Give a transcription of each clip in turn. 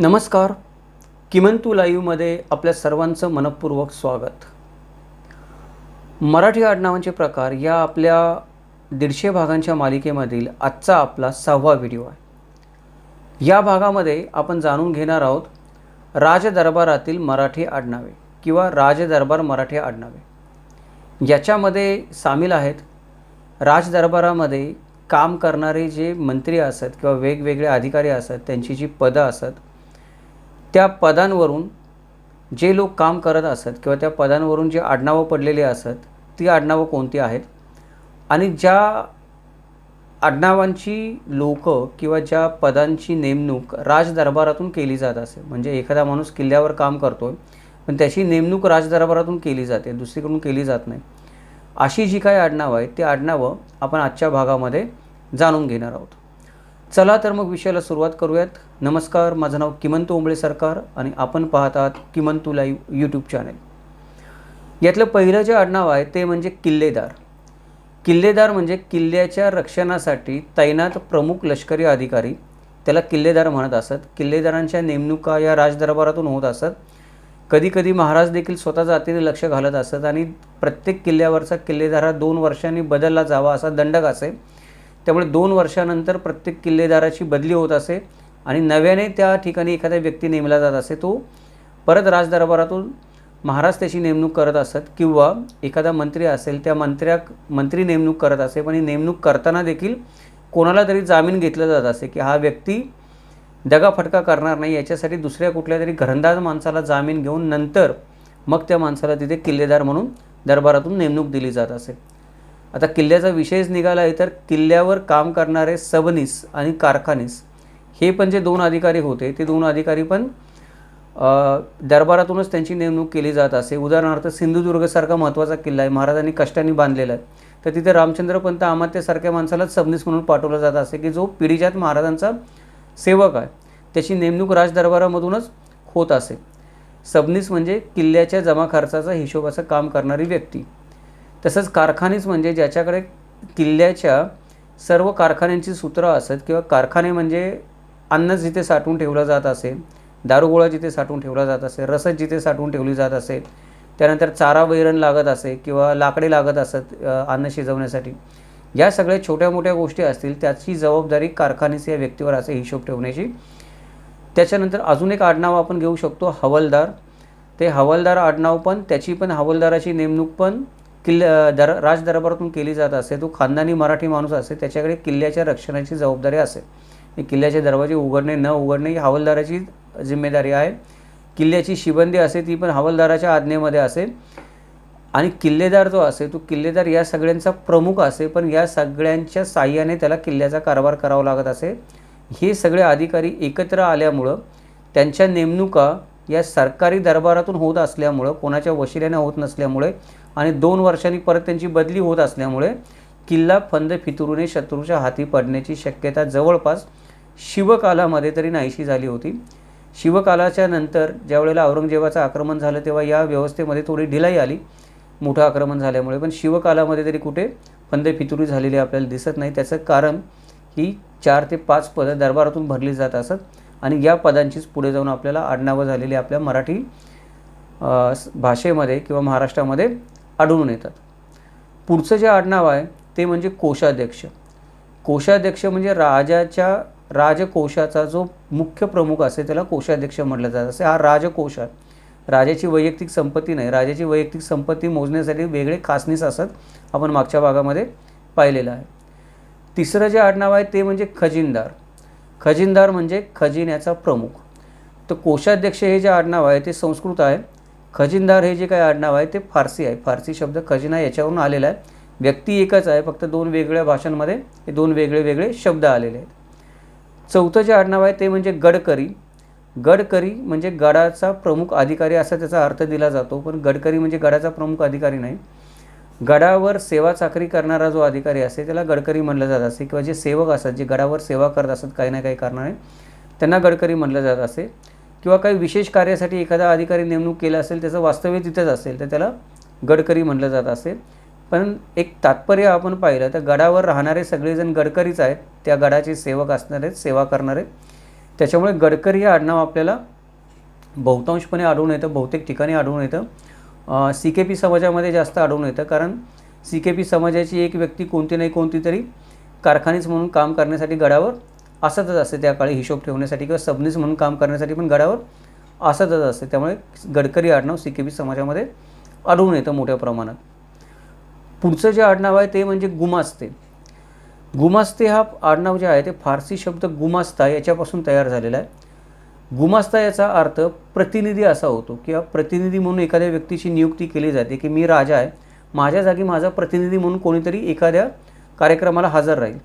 नमस्कार. किमंतू लाईव्हमध्ये आपल्या सर्वांचं मनपूर्वक स्वागत. मराठी आडनावांचे प्रकार या आपल्या दीडशे भागांच्या मालिकेमधील आजचा आपला सहावा व्हिडिओ आहे. या भागामध्ये आपण जाणून घेणार आहोत राजदरबारातील मराठी आडनावे किंवा राजदरबार मराठी आडनावे. याच्यामध्ये सामील आहेत राजदरबारामध्ये काम करणारे जे मंत्री असत किंवा वेगवेगळे अधिकारी असत त्यांची जी पदं असत त्या पदांवरून जे लोक काम करत असत किंवा त्या पदांवरून जे आडनावं पडलेली असत ती आडनावं कोणती आहेत? आणि ज्या आडनावांची लोक किंवा ज्या पदांची नेमणूक राजदरबारातून केली जात असे म्हणजे एखादा माणूस किल्ल्यावर काम करतो पण त्याची नेमणूक राजदरबारातून केली जाते दुसरीकडून केली जात नाही. अशी जी काही आडनावं आहेत ती आडनावं आपण आजच्या भागामध्ये जाणून घेणार आहोत. चला तर मग विषयाला सुरुवात करूयात. नमस्कार माझं नाव किमंतू ओंबळे सरकार आणि आपण पाहत आहात किमंतू लाईव्ह यूट्यूब चॅनल यातलं पहिलं जे आडनाव आहे ते म्हणजे किल्लेदार. किल्लेदार म्हणजे किल्ल्याच्या रक्षणासाठी तैनात प्रमुख लष्करी अधिकारी त्याला किल्लेदार म्हणत असत. किल्लेदारांच्या नेमणुका या राजदरबारातून होत असत. कधीकधी महाराज देखील स्वतः जातीने लक्ष घालत असत आणि प्रत्येक किल्ल्यावरचा किल्लेदार हा दोन वर्षांनी बदलला जावा असा दंडक असे त्यामुळे दोन वर्षानंतर प्रत्येक किल्लेदाराची बदली होत असे आणि नव्याने त्या ठिकाणी एखादा व्यक्ती नेमला जात असे तो परत राजदरबारातून महाराज त्याची नेमणूक करत असत किंवा एखादा मंत्री असेल त्या मंत्र्या मंत्री नेमणूक करत असे पण ही नेमणूक करताना देखील कोणाला तरी जामीन घेतलं जात असे की हा व्यक्ती दगाफटका करणार नाही याच्यासाठी दुसऱ्या कुठल्या तरी घरंदाज माणसाला जामीन घेऊन नंतर मग त्या माणसाला तिथे किल्लेदार म्हणून दरबारातून नेमणूक दिली जात असे. आता किल्ल्याचा विषयच निघाला आहे तर किल्ल्यावर काम करणारे सबनीस आणि कारखानीस हे पण जे दोन अधिकारी होते ते दोन अधिकारी पण दरबारातूनच त्यांची नेमणूक केली जात असे. उदाहरणार्थ सिंधुदुर्गसारखा महत्त्वाचा किल्ला आहे महाराजांनी कष्टाने बांधलेला आहे. तर तिथे रामचंद्रपंत अमात्यासारख्या माणसालाच सबनीस म्हणून पाठवलं जात असे की जो पिढीजात महाराजांचा सेवक आहे त्याची नेमणूक राजदरबारामधूनच होत असे. सबनीस म्हणजे किल्ल्याच्या जमा खर्चाचा हिशोबाचं काम करणारी व्यक्ती. तसंच कारखानेच म्हणजे ज्याच्याकडे किल्ल्याच्या सर्व कारखान्यांची सूत्रं असत किंवा कारखाने म्हणजे अन्न जिथे साठवून ठेवलं जात असे दारुगोळा जिथे साठवून ठेवला जात असे रसद जिथे साठवून ठेवली जात असे त्यानंतर चारा वैरण लागत असे किंवा लाकडे लागत असत अन्न शिजवण्यासाठी. या सगळ्या छोट्या मोठ्या गोष्टी असतील त्याची जबाबदारी कारखानीस या व्यक्तीवर असे हिशोब ठेवण्याची. त्याच्यानंतर अजून एक आडनाव आपण घेऊ शकतो हवालदार. ते हवालदार आडनाव पण त्याची पण हवालदाराची नेमणूक पण किल्ल्या दर राजदरबारातून केली जात असे तो खानदानी मराठी माणूस असे त्याच्याकडे किल्ल्याच्या रक्षणाची जबाबदारी असे. किल्ल्याचे दरवाजे उघडणे न उघडणे ही हवालदाराची जिम्मेदारी आहे. किल्ल्याची शिबंदी असे ती पण हवालदाराच्या आज्ञेमध्ये असे. आणि किल्लेदार जो असे तो किल्लेदार या सगळ्यांचा प्रमुख असे पण या सगळ्यांच्या साह्याने त्याला किल्ल्याचा कारभार करावा लागत असे. हे सगळे अधिकारी एकत्र आल्यामुळं त्यांच्या नेमणुका या सरकारी दरबारातून होत असल्यामुळं कोणाच्या वशिल्याने होत नसल्यामुळे आणि दोन वर्षांनी परत त्यांची बदली होत असल्यामुळे किल्ला फंद फितुरूने शत्रूच्या हाती पडण्याची शक्यता जवळपास शिवकालामध्ये तरी नाहीशी झाली होती. शिवकालाच्या नंतर ज्यावेळेला औरंगजेबाचं आक्रमण झालं तेव्हा या व्यवस्थेमध्ये थोडी ढिलाई आली. मोठं आक्रमण झाल्यामुळे पण शिवकालामध्ये तरी कुठे फंद फितुरी झालेली आपल्याला दिसत नाही. त्याचं कारण ही चार ते पाच पदं दरबारातून भरली जात असत आणि या पदांचीच पुढे जाऊन आपल्याला आडनावं झालेली आपल्या मराठी भाषेमध्ये किंवा महाराष्ट्रामध्ये आढळून येतात. पुढचं जे आडनाव आहे ते म्हणजे कोषाध्यक्ष. कोषाध्यक्ष म्हणजे राजाच्या राजकोषाचा जो मुख्य प्रमुख असे त्याला कोषाध्यक्ष म्हटलं जात. असे हा राजकोष आहे. राजाची वैयक्तिक संपत्ती नाही. राजाची वैयक्तिक संपत्ती मोजण्यासाठी वेगळे खासनीस असत आपण मागच्या भागामध्ये पाहिलेलं आहे. तिसरं जे आडनाव आहे ते म्हणजे खजिनदार. खजिनदार म्हणजे खजिन्याचा प्रमुख. तर कोषाध्यक्ष हे जे आडनाव आहे ते संस्कृत आहे. खजिनदार हे जे काही आडनाव आहे ते फारसी आहे. फारसी शब्द खजिना याच्यावरून आलेला आहे. व्यक्ती एकच आहे फक्त दोन वेगळ्या भाषांमध्ये हे दोन वेगळे वेगळे शब्द आलेले आहेत. चौथं जे आडनाव आहे ते म्हणजे गडकरी. गडकरी म्हणजे गडाचा प्रमुख अधिकारी असा त्याचा अर्थ दिला जातो पण गडकरी म्हणजे गडाचा प्रमुख अधिकारी नाही. गडावर सेवा चाकरी करणारा जो अधिकारी असे त्याला गडकरी म्हणलं जात असे किंवा जे सेवक असतात जे गडावर सेवा करत असतात काही ना काही कारणाने त्यांना गडकरी म्हणलं जात असे किंवा काही विशेष कार्यासाठी एखादा अधिकारी नेमणूक केला असेल त्याचं वास्तव्य तिथेच असेल तर त्याला गडकरी म्हणलं जात असेल. पण एक तात्पर्य आपण पाहिलं तर गडावर राहणारे सगळेजण गडकरीच आहेत. त्या गडाचे सेवक असणारे सेवा करणारे त्याच्यामुळे गडकरी हे आडनाव आपल्याला बहुतांशपणे आढळून येतं बहुतेक ठिकाणी आढळून येतं. सी के पी समाजामध्ये जास्त आढळून येतं कारण सी के पी समाजाची एक व्यक्ती कोणती नाही कोणती तरी कारखानीच म्हणून काम करण्यासाठी गडावर असतच असते त्या काळी हिशोब ठेवण्यासाठी किंवा सबनीस म्हणून काम करण्यासाठी पण गडावर असतच असते. त्यामुळे गडकरी आडनाव सी के बी समाजामध्ये आढळून येतं मोठ्या प्रमाणात. पुढचं जे आडनाव आहे ते म्हणजे गुमास्ते. गुमास्ते हा आडनाव जे आहे ते फारसी शब्द गुमास्ता याच्यापासून तयार झालेला आहे. गुमास्ता याचा अर्थ प्रतिनिधी असा होतो किंवा प्रतिनिधी म्हणून एखाद्या व्यक्तीची नियुक्ती केली जाते की मी राजा आहे. माझ्या जागी माझा प्रतिनिधी म्हणून कोणीतरी एखाद्या कार्यक्रमाला हजर राहील.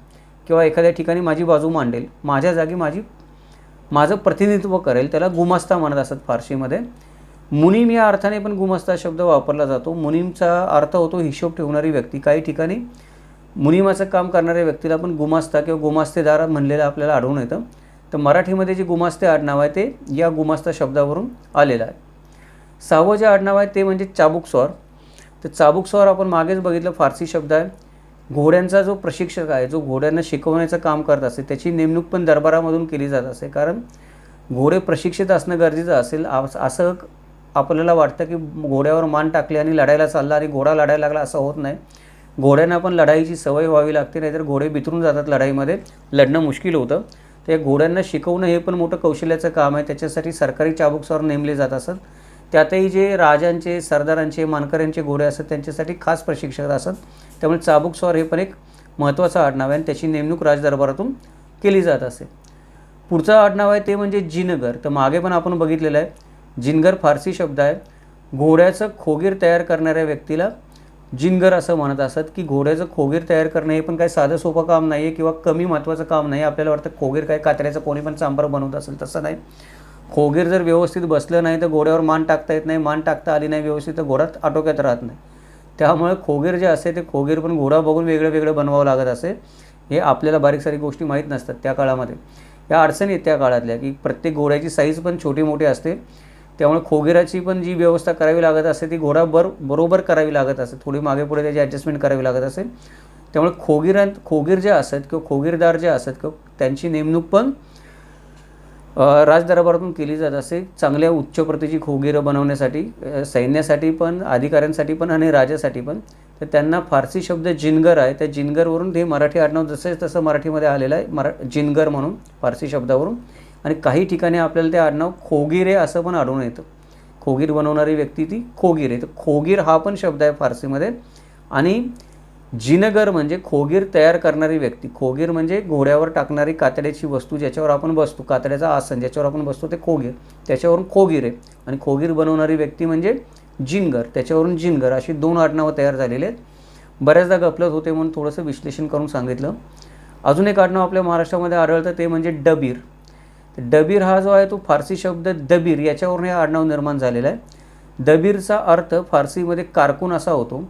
किंवा एखाद्या ठिकाणी माझी बाजू मांडेल माझ्या जागी माझी माझं प्रतिनिधित्व करेल त्याला गुमास्ता म्हणत असतात फारशीमध्ये. मुनीम या अर्थाने पण गुमास्ता शब्द वापरला जातो. मुनीमचा अर्थ होतो हिशोब ठेवणारी व्यक्ती. काही ठिकाणी मुनिमाचं काम करणाऱ्या व्यक्तीला पण गुमास्ता किंवा गुमास्तेदार म्हणलेलं आपल्याला आढळून येतं. तर मराठीमध्ये जे गुमास्ते आडनाव आहे ते या गुमास्ता शब्दावरून आलेलं आहे. सहावं जे आडनाव आहे ते म्हणजे चाबुकस्वार. तर चाबुकस्वार आपण मागेच बघितलं फारसी शब्द आहे. घोड्यांचा जो प्रशिक्षक आहे जो घोड्यांना शिकवण्याचं काम करत असेल त्याची नेमणूक पण दरबारामधून केली जात असे. कारण घोडे प्रशिक्षित असणं गरजेचं असेल आस- असं आपल्याला वाटतं की घोड्यावर मान टाकली आणि लढायला चालला आणि घोडा लढायला लागला असं होत नाही. घोड्यांना पण लढाईची सवय व्हावी लागते नाहीतर घोडे बिथरून जातात लढाईमध्ये. लढणं मुश्किल होतं. तर घोड्यांना शिकवणं हे पण मोठं कौशल्याचं काम आहे. त्याच्यासाठी सरकारी चाबुकस्वार नेमले जात असत. त्यातही जे राजांचे सरदारांचे मानकऱ्यांचे घोडे असतात त्यांच्यासाठी खास प्रशिक्षक असत. त्यामुळे चाबुकस्वार हे पण एक महत्त्वाचं आडनाव आहे आणि त्याची नेमणूक राजदरबारातून केली जात असे. पुढचं आडनाव आहे ते म्हणजे जिनगर. तर मागे पण आपण बघितलेलं आहे. जिनगर फारसी शब्द आहे. घोड्याचं खोगीर तयार करणाऱ्या व्यक्तीला जिनगर असं म्हणत असत की घोड्याचं खोगीर तयार करणं हे पण काही साधं सोपं काम नाही आहे किंवा कमी महत्त्वाचं काम नाही आपल्याला वाटतं खोगीर काय कात्र्याचं कोणी पण सांबार बनवत असेल तसं नाही. खोगीर जर व्यवस्थित बसलं नाही तर घोड्यावर मान टाकता येत नाही मान टाकता आली नाही व्यवस्थित तर घोडात आटोक्यात राहत नाही. त्यामुळे खोगीर जे असते ते खोगीर पण घोडा बघून वेगळं वेगळं बनवावं लागत असे हे आपल्याला बारीक सारी गोष्टी माहीत नसतात त्या काळामध्ये. या अडचणी आहेत त्या काळातल्या की प्रत्येक घोड्याची साईज पण छोटी मोठी असते. त्यामुळे खोगीराची पण जी व्यवस्था करावी लागत असते ती घोडा बर बरोबर करावी लागत असते थोडी मागे पुढे त्याची ॲडजस्टमेंट करावी लागत असेल त्यामुळे खोगिरां खोगीर जे असत किंवा खोगीरदार जे असत किंवा त्यांची नेमणूक पण राजदरबारातून केली जात असे. चांगल्या उच्च प्रतीची खोगीरं बनवण्यासाठी सैन्यासाठी पण अधिकाऱ्यांसाठी पण आणि राजासाठी पण. तर त्यांना फारसी शब्द जिनगर आहे. त्या जिनगरवरून ते मराठी आडनाव जसं तसं मराठीमध्ये आलेलं आहे. मरा जिनगर म्हणून फारसी शब्दावरून. आणि काही ठिकाणी आपल्याला ते आडनाव खोगिरे असं पण आढळून येतं. खोगीर बनवणारी व्यक्ती ती खोगीर आहे. तर खोगीर हा पण शब्द आहे फारसीमध्ये. आणि जिनगर म्हणजे खोगीर तयार करणारी व्यक्ती. खोगीर म्हणजे घोड्यावर टाकणारी कातड्याची वस्तू ज्याच्यावर आपण बसतो. कातड्याचा आसन ज्याच्यावर आपण बसतो ते खोगीर. त्याच्यावरून खोगीर आहे. आणि खोगीर बनवणारी व्यक्ती म्हणजे जिनगर. त्याच्यावरून जिनगर अशी दोन आडनावं तयार झालेली आहेत. बऱ्याचदा गपलत होते म्हणून थोडंसं विश्लेषण करून सांगितलं. अजून एक आडनाव आपल्या महाराष्ट्रामध्ये आढळतं ते म्हणजे डबीर. डबीर हा जो आहे तो फारसी शब्द दबीर याच्यावरून हे आडनाव निर्माण झालेला आहे. दबीरचा अर्थ फारसीमध्ये कारकून असा होतो.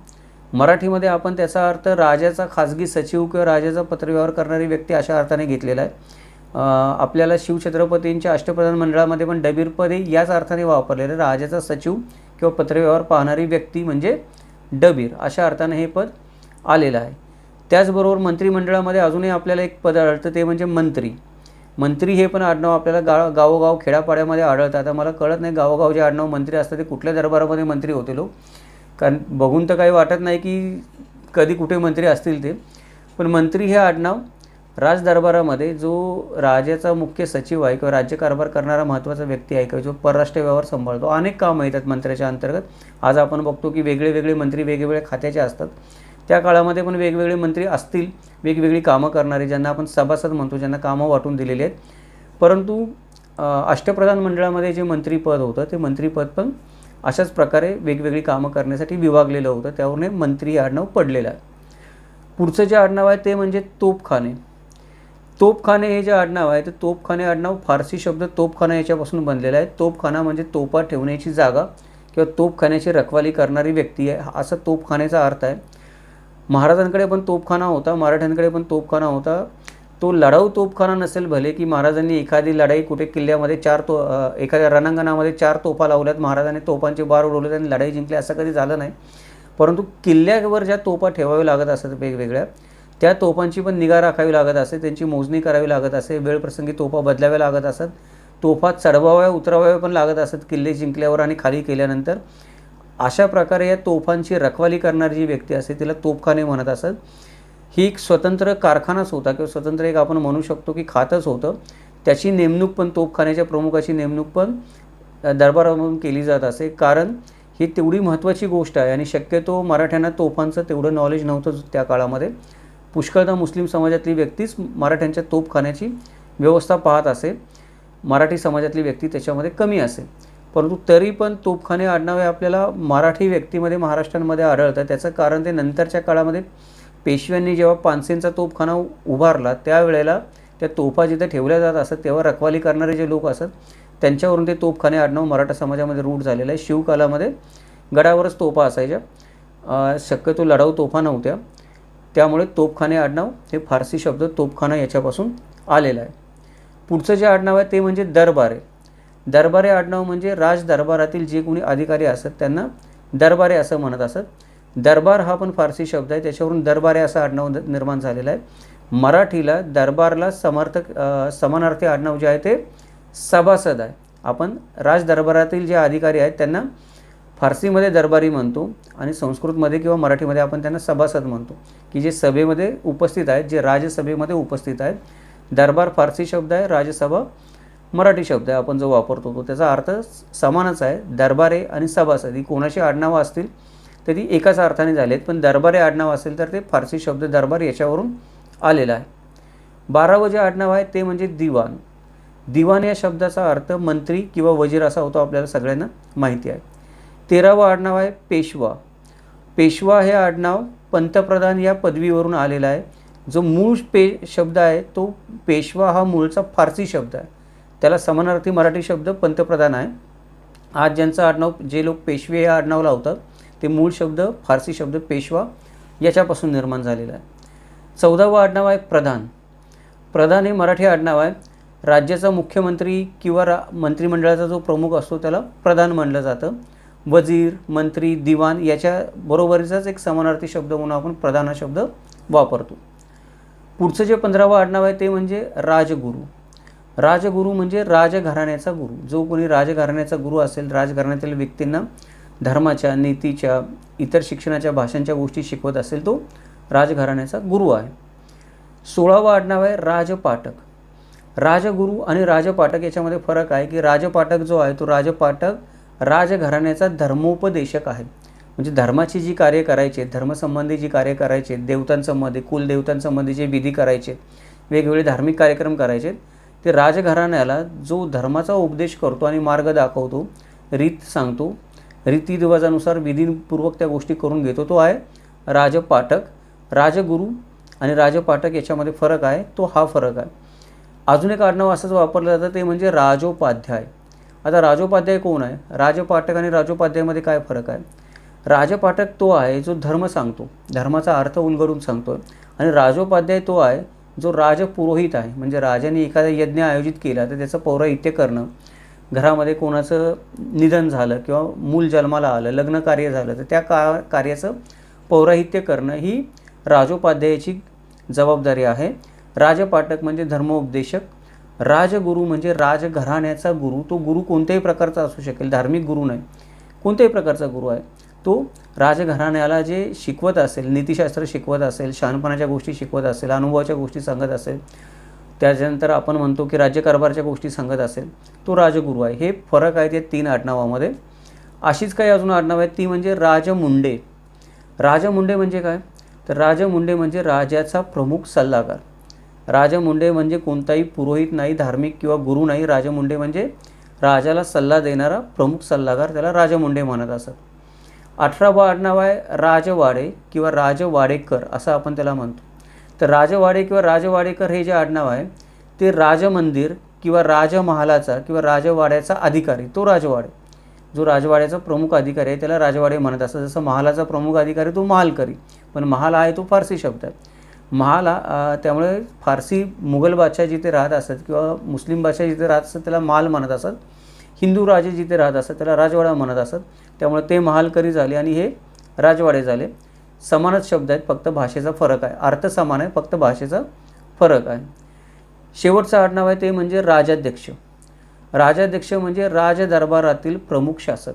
मराठीमध्ये आपण त्याचा अर्थ राजाचा खाजगी सचिव किंवा राजाचा पत्रव्यवहार करणारी व्यक्ती अशा अर्थाने घेतलेला आहे. आपल्याला शिवछत्रपतींच्या अष्टप्रधान मंडळामध्ये पण डबीरपद हे याच अर्थाने वापरलेलं राजाचा सचिव किंवा पत्रव्यवहार पाहणारी व्यक्ती म्हणजे डबीर अशा अर्थाने हे पद आलेलं आहे. त्याचबरोबर मंत्रिमंडळामध्ये अजूनही आपल्याला एक पद आढळतं ते म्हणजे मंत्री. मंत्री हे पण आडनाव आपल्याला गा गावोगाव खेड्यापाड्यामध्ये आढळतं. आता मला कळत नाही गावोगाव जे आडनाव मंत्री असतात ते कुठल्या दरबारामध्ये मंत्री होते लोक हो. कारण बघून तर काही वाटत नाही की कधी कुठे मंत्री असतील ते. पण मंत्री हे आडनाव राजदरबारामध्ये जो राजाचा मुख्य सचिव आहे किंवा राज्यकारभार करणारा महत्त्वाचा व्यक्ती आहे किंवा जो परराष्ट्र व्यवहार सांभाळतो अनेक कामं येतात मंत्र्याच्या अंतर्गत. आज आपण बघतो की वेगळे वेगळे मंत्री वेगवेगळ्या खात्याचे असतात. त्या काळामध्ये पण वेगवेगळे मंत्री असतील वेगवेगळी कामं करणारे ज्यांना आपण सभासद म्हणतो ज्यांना कामं वाटून दिलेली आहेत. परंतु अष्टप्रधान मंडळामध्ये जे मंत्रीपद होतं ते मंत्रीपद पण अशाच प्रकारे वेगवेगळी कामं करण्यासाठी विभागलेलं होतं. त्यावरून मंत्री आडनाव पडलेलं आहे. पुढचं जे आडनाव आहे ते म्हणजे तोपखाने. तोपखाने हे जे आडनाव आहे ते तोपखाने आडनाव फारसी शब्द तोपखाना याच्यापासून बनलेला आहे. तोपखाना म्हणजे तोपा ठेवण्याची जागा किंवा तोपखान्याची रखवाली करणारी व्यक्ती आहे. असं असा तोपखान्याचा अर्थ आहे. महाराजांकडे पण तोपखाना होता मराठ्यांकडे पण तोपखाना होता. तो लढाऊ तोपखाना नसेल भले की महाराजांनी एखादी लढाई कुठे किल्ल्यामध्ये चार तो एखाद्या रणांगणामध्ये चार तोफा लावल्यात महाराजांनी तोफांचे बार उडवले आणि लढाई जिंकली असं कधी झालं नाही. परंतु किल्ल्यावर ज्या तोफा ठेवाव्या लागत असतात वेगवेगळ्या त्या तोफांची पण निगा राखावी लागत असे त्यांची मोजणी करावी लागत असे वेळप्रसंगी तोफा बदलाव्या लागत असत तोफा चढवाव्या उतराव्या पण लागत असत किल्ले जिंकल्यावर आणि खाली केल्यानंतर. अशा प्रकारे या तोफांची रखवाली करणारी जी व्यक्ती असते तिला तोफखाने म्हणत असत. ही एक स्वतंत्र कारखानाच होता किंवा स्वतंत्र एक आपण म्हणू शकतो की खातच होतं. त्याची नेमणूक पण तोफखान्याच्या प्रमुखाची नेमणूक पण दरबारामधून केली जात असे. कारण ही तेवढी महत्त्वाची गोष्ट आहे आणि शक्यतो मराठ्यांना तोफांचं तेवढं नॉलेज नव्हतं त्या काळामध्ये. पुष्कळदा मुस्लिम समाजातली व्यक्तीच मराठ्यांच्या तोफखान्याची व्यवस्था पाहत असे. मराठी समाजातली व्यक्ती त्याच्यामध्ये कमी असे. परंतु तरी पण तोफखाने आडनावे आपल्याला मराठी व्यक्तीमध्ये महाराष्ट्रांमध्ये आढळतं त्याचं कारण ते नंतरच्या काळामध्ये पेशव्यांनी जेव्हा पानसेंचा तोफखाना उभारला त्यावेळेला त्या तोफा जिथे ठेवल्या जात असत तेव्हा रखवाली करणारे जे लोक असत त्यांच्यावरून ते तोफखाने आडनाव मराठा समाजामध्ये रूढ झालेलं आहे. शिवकालामध्ये गडावरच तोफा असायच्या. शक्यतो लढाऊ तोफा नव्हत्या. त्यामुळे तोफखाने आडनाव हे फारसी शब्द तोफखाना याच्यापासून आलेलं आहे. पुढचं जे आडनाव आहे ते म्हणजे दरबारे. दरबारे आडनाव म्हणजे राज दरबारातील जे कोणी अधिकारी असत त्यांना दरबारे असं म्हणत असत. दरबार हा पण फारसी शब्द आहे. त्याच्यावरून दरबारे असं आडनाव निर्माण झालेलं आहे. मराठीला दरबारला समर्थक समानार्थी आडनाव जे आहे ते सभासद आहे. आपण राजदरबारातील जे अधिकारी आहेत त्यांना फारसीमध्ये दरबारी म्हणतो आणि संस्कृतमध्ये किंवा मराठीमध्ये आपण त्यांना सभासद म्हणतो. की जे सभेमध्ये उपस्थित आहेत जे राजसभेमध्ये उपस्थित आहेत. दरबार फारसी शब्द आहे राजसभा मराठी शब्द आहे आपण जो वापरतो तो. त्याचा अर्थ समानच आहे. दरबारे आणि सभासद ही कोणाची आडनावं असतील तर ती एकाच अर्थाने झालेत पण दरबारे आडनाव असेल तर ते फारसी शब्द दरबार याच्यावरून आलेलं आहे. बारावं जे आडनाव आहे ते म्हणजे दिवाण. दिवाण या शब्दाचा अर्थ मंत्री किंवा वजीर असा होतो आपल्याला सगळ्यांना माहिती आहे. तेरावं आडनाव आहे पेशवा. पेशवा हे आडनाव पंतप्रधान या पदवीवरून आलेलं आहे. जो मूळ पे शब्द आहे तो पेशवा हा मूळचा फारसी शब्द आहे. त्याला समानार्थी मराठी शब्द पंतप्रधान आहे. आज ज्यांचं आडनाव जे लोक पेशवे हे आडनाव लावतात ते मूळ शब्द फारसी शब्द पेशवा याच्यापासून निर्माण झालेला आहे. चौदावं आडनाव आहे प्रधान. प्रधान हे मराठी आडनाव आहे. राज्याचा मुख्यमंत्री किंवा रा मंत्रिमंडळाचा जो प्रमुख असतो त्याला प्रधान म्हणलं जातं. वजीर मंत्री दिवाण याच्या बरोबरीचाच एक समानार्थी शब्द म्हणून आपण प्रधान हा शब्द वापरतो. पुढचं जे पंधरावं आडनाव आहे ते म्हणजे राजगुरू. राजगुरू म्हणजे राजघराण्याचा गुरु. जो कोणी राजघराण्याचा गुरु असेल राजघराण्यातील व्यक्तींना धर्माच्या नीतीच्या इतर शिक्षणाच्या भाषांच्या गोष्टी शिकवत असेल तो राजघराण्याचा गुरु आहे. सोळावा आडनाव आहे राजपाटक राजगुरू आणि राजपाटक याच्यामध्ये फरक आहे की राजपाटक जो आहे तो राजपाटक राजघराण्याचा धर्मोपदेशक आहे. म्हणजे धर्माची जी कार्य करायचे धर्मसंबंधी जी कार्य करायचे देवतांसंबंधी कुलदेवतांसंबंधी जे विधी करायचे वेगवेगळे धार्मिक कार्यक्रम करायचे ते राजघराण्याला जो धर्माचा उपदेश करतो आणि मार्ग दाखवतो रीत सांगतो रीतिरिवाजानुसार विधीपूर्वक त्या गोष्टी करून घेतो. तो आहे राजपाठक. राजगुरू आणि राजपाठक याच्यामध्ये फरक आहे. तो हा फरक आहे. अजून एक आडनाव असंच वापरलं जातं ते म्हणजे राजोपाध्याय. आता राजोपाध्याय कोण आहे? राजपाठक आणि राजोपाध्यायमध्ये काय फरक आहे? राजपाठक तो आहे जो धर्म सांगतो. धर्माचा अर्थ उलगडून सांगतो आणि राजोपाध्याय तो आहे जो राजपुरोहित आहे. म्हणजे राजाने एखादा यज्ञ आयोजित केला तर त्याचं पौराहित्य करणं. घरामध्ये कोणाचं निधन झालं किंवा मूल जन्माला आलं लग्न कार्य झालं तर त्या का कार्याचं पौराहित्य करणं ही राजोपाध्यायाची जबाबदारी आहे. राजपाटक म्हणजे धर्मोपदेशक. राजगुरू म्हणजे राजघराण्याचा गुरु. तो गुरु कोणत्याही प्रकारचा असू शकेल धार्मिक गुरु नाही. कोणत्याही प्रकारचा गुरु आहे. तो राजघराण्याला जे शिकवत असेल नीतिशास्त्र शिकवत असेल शहाणपणाच्या गोष्टी शिकवत असेल अनुभवाच्या गोष्टी सांगत असेल त्याच्यानंतर आपण म्हणतो की राज्यकारभारच्या गोष्टी सांगत असेल तो राजगुरू आहे. हे फरक आहे ते तीन आडनावामध्ये. अशीच काही अजून आडनाव आहेत. ती म्हणजे राजमुंडे. राजमुंडे म्हणजे काय? तर राजमुंडे म्हणजे राजाचा प्रमुख सल्लागार. राजमुंडे म्हणजे कोणताही पुरोहित नाही धार्मिक किंवा गुरु नाही. राजमुंडे म्हणजे राजाला सल्ला देणारा प्रमुख सल्लागार त्याला राजमुंडे म्हणत असत. अठरावा आडनाव आहे राजवाडे किंवा राजवाडेकर असं आपण त्याला म्हणतो. तर राजवाडे किंवा राजवाडेकर हे जे आडनाव आहे ते राजमंदिर किंवा राजमहालाचा किंवा राजवाड्याचा अधिकारी तो राजवाडे. जो राजवाड्याचा प्रमुख अधिकारी आहे त्याला राजवाडे म्हणत असतात. जसं महालाचा प्रमुख अधिकारी तो महालकरी. पण महाल आहे तो फारसी शब्द आहे. महाला त्यामुळे फारसी मुघल बादशाह जिथे राहत असतात किंवा मुस्लिम बादशाह जिथे राहत असतात त्याला माल म्हणत असत. हिंदू राजे जिथे राहत असतात त्याला राजवाडा म्हणत असत. त्यामुळे ते महालकरी झाले आणि हे राजवाडे झाले. समानच शब्द आहेत फक्त भाषेचा फरक आहे. अर्थ समान आहे फक्त भाषेचा फरक आहे. शेवटचं आडनाव आहे ते म्हणजे राजाध्यक्ष. राजाध्यक्ष म्हणजे राजदरबारातील प्रमुख शासक.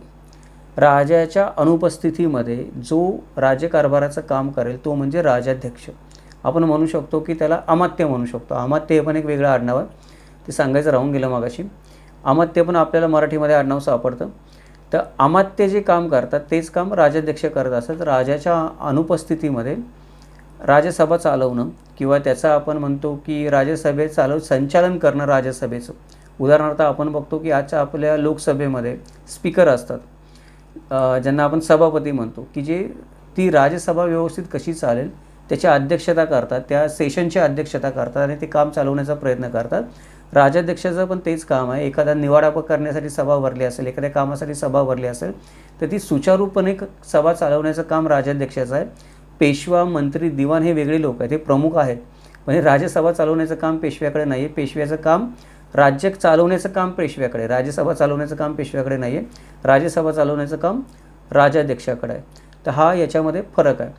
राजाच्या अनुपस्थितीमध्ये जो राज्यकारभाराचं काम करेल तो म्हणजे राजाध्यक्ष. आपण म्हणू शकतो की त्याला अमात्य म्हणू शकतो. अमात्य हे पण एक वेगळं आडनाव आहे. ते सांगायचं राहून गेलं मागाशी. अमात्य पण आपल्याला मराठीमध्ये आडनाव सापडतं. तर अमात्य जे काम करतात तेच काम राजाध्यक्ष करत असतात. राजाच्या अनुपस्थितीमध्ये राजसभा चालवणं किंवा त्याचा आपण म्हणतो की राज्यसभेत चालव संचालन करणं राजसभेचं. उदाहरणार्थ आपण बघतो की आजच्या आपल्या लोकसभेमध्ये स्पीकर असतात. ज्यांना आपण सभापती म्हणतो की जे ती राज्यसभा व्यवस्थित कशी चालेल त्याची अध्यक्षता करतात त्या सेशनची अध्यक्षता करतात आणि ते काम चालवण्याचा प्रयत्न करतात. राजाध्यक्षाचं पण तेच काम आहे. एखादा निवाडा प- करण्यासाठी सभा भरली असेल एखाद्या कामासाठी सभा भरली असेल तर ती सुचारूपणे सभा चालवण्याचं काम राजाध्यक्षाचं आहे. पेशवा मंत्री दिवाण हे वेगळे लोक आहेत हे प्रमुख आहेत. म्हणजे पण हे चालवण्याचं काम पेशव्याकडे नाही आहे पेशव्याचं काम राज्य चालवण्याचं काम पेशव्याकडे राज्यसभा चालवण्याचं काम पेशव्याकडे नाही आहे राज्यसभा चालवण्याचं काम राजाध्यक्षाकडे आहे. तर हा याच्यामध्ये फरक आहे.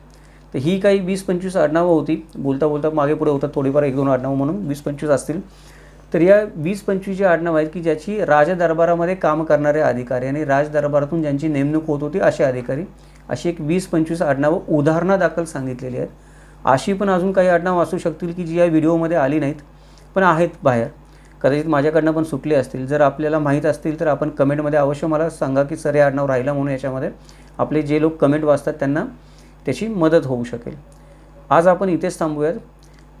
तर ही काही वीस पंचवीस आडनावं होती. बोलता बोलता मागे पुढे होतात थोडीफार एक दोन आडनावं म्हणून. वीस पंचवीस असतील. तर या वीस पंचवीसची आडनावं आहेत की ज्याची राजदरबारामध्ये काम करणारे अधिकारी आणि राजदरबारातून ज्यांची नेमणूक होत होती असे अधिकारी अशी एक वीस पंचवीस आडनावं उदाहरणादाखल सांगितलेली आहेत. अशी पण अजून काही आडनावं असू शकतील की जी या व्हिडिओमध्ये आली नाहीत पण आहेत बाहेर. कदाचित माझ्याकडनं पण सुटले असतील. जर आपल्याला माहीत असतील तर आपण कमेंटमध्ये अवश्य मला सांगा की सर हे आडनाव राहिलं म्हणून याच्यामध्ये. आपले जे लोक कमेंट वाचतात त्यांना त्याची मदत होऊ शकेल. आज आपण इथेच थांबूयात.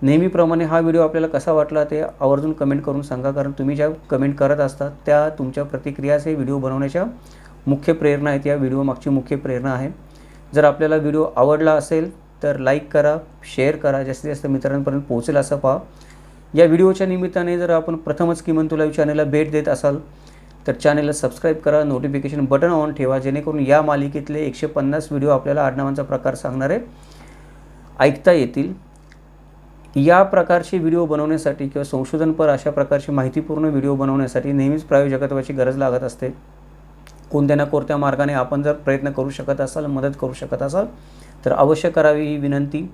नेहमीप्रमाणे हा व्हिडिओ आपल्याला कसा वाटला ते आवर्जून कमेंट करून सांगा कारण तुम्ही ज्या कमेंट करत असतात त्या तुमच्या प्रतिक्रियाच हे व्हिडिओ बनवण्याच्या मुख्य प्रेरणा आहेत. या व्हिडिओ मागची मुख्य प्रेरणा आहे. जर आपल्याला व्हिडिओ आवडला असेल तर लाईक करा शेअर करा जास्तीत जास्त मित्रांपर्यंत पोहोचेल असं पहा. या व्हिडिओच्या निमित्ताने जर आपण प्रथमच किमान तुला चॅनलला भेट देत असाल तर चॅनलला सबस्क्राईब करा नोटिफिकेशन बटन ऑन ठेवा जेणेकरून या मालिकेतले एकशे पन्नास व्हिडिओ आपल्याला आडनावांचा प्रकार सांगणारे ऐकता येतील. या प्रकारचे व्हिडिओ बनवण्यासाठी किंवा संशोधनपर अशा प्रकारची माहितीपूर्ण व्हिडिओ बनवण्यासाठी नेहमीच प्रायोजकत्वाची गरज लागत असते. कोणत्या ना कोणत्या मार्गाने आपण जर प्रयत्न करू शकत असाल मदत करू शकत असाल तर अवश्य करावी ही विनंती.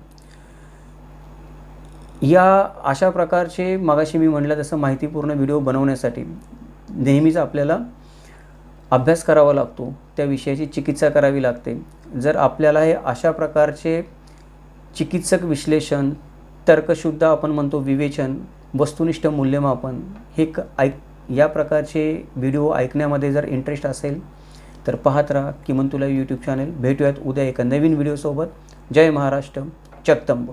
या अशा प्रकारचे मगाशी मी म्हटलं तसं माहितीपूर्ण व्हिडिओ बनवण्यासाठी नेहमीच आपल्याला अभ्यास करावा लागतो. त्या विषयाची चिकित्सा करावी लागते. जर आपल्याला हे अशा प्रकारचे चिकित्सक विश्लेषण तर्कशुद्ध आपण म्हणतो विवेचन वस्तुनिष्ठ मूल्यमापन हे क ऐक या प्रकारचे व्हिडिओ ऐकण्यामध्ये जर इंटरेस्ट असेल तर पाहत राहा किमान तुला यूट्यूब चॅनल भेटूयात उद्या एका नवीन व्हिडिओसोबत. जय महाराष्ट्र चक्तंब